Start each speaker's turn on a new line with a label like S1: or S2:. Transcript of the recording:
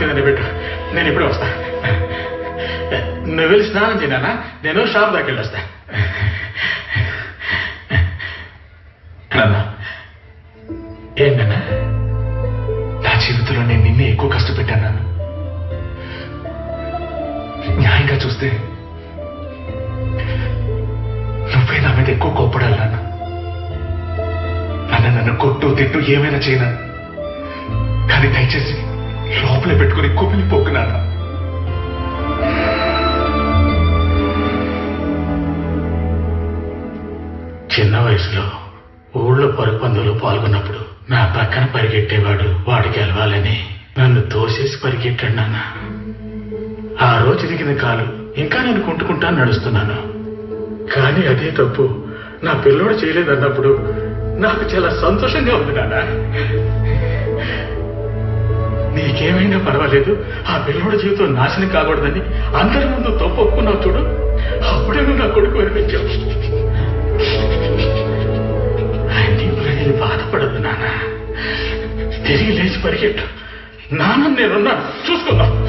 S1: కింద బిడ్డ నేను ఇప్పుడు వస్తా. నువ్వు వెళ్ళి స్నానం చేయనా నేను షాప్ దాకా వెళ్ళి వస్తా ఏంటన్నా నా జీవితంలో నేను నిన్నే ఎక్కువ కష్టపెట్టాను న్యాయంగా చూస్తే నువ్వే నా మీద ఎక్కువ కోప్పడాలి నాన్న. నాన్న నన్ను కొట్టు తిట్టు ఏమైనా చేయనా? కానీ దయచేసి లోపల పెట్టుకుని కుమిలిపోకు నాన్న. చిన్న వయసులో ఊళ్ళో పరుగు పందులు పాల్గొన్నప్పుడు నా పక్కన పరిగెట్టేవాడు వాడు గెలవాలని నన్ను తోసేసి పరిగెట్టాడు నాన్న. ఆ రోజు దిగిన కాలు ఇంకా నేను కుంటుకుంటా నడుస్తున్నాను. కానీ అదే తప్పు నా పిల్లోడు చేయలేదన్నప్పుడు నాకు చాలా సంతోషంగా ఉంది నాన్న. నీకేమైనా పర్వాలేదు. ఆ పిల్లోడి జీవితం నాశనం కాకూడదని అందరి ముందు తప్పు చూడు. అప్పుడే నువ్వు నా కొడుకు అనిపించావు. నీవు బాధపడదు నాన్న. తిరిగి లేచి పరిగెట్టు. నాన్న నేనున్నాను. చూసుకుందాం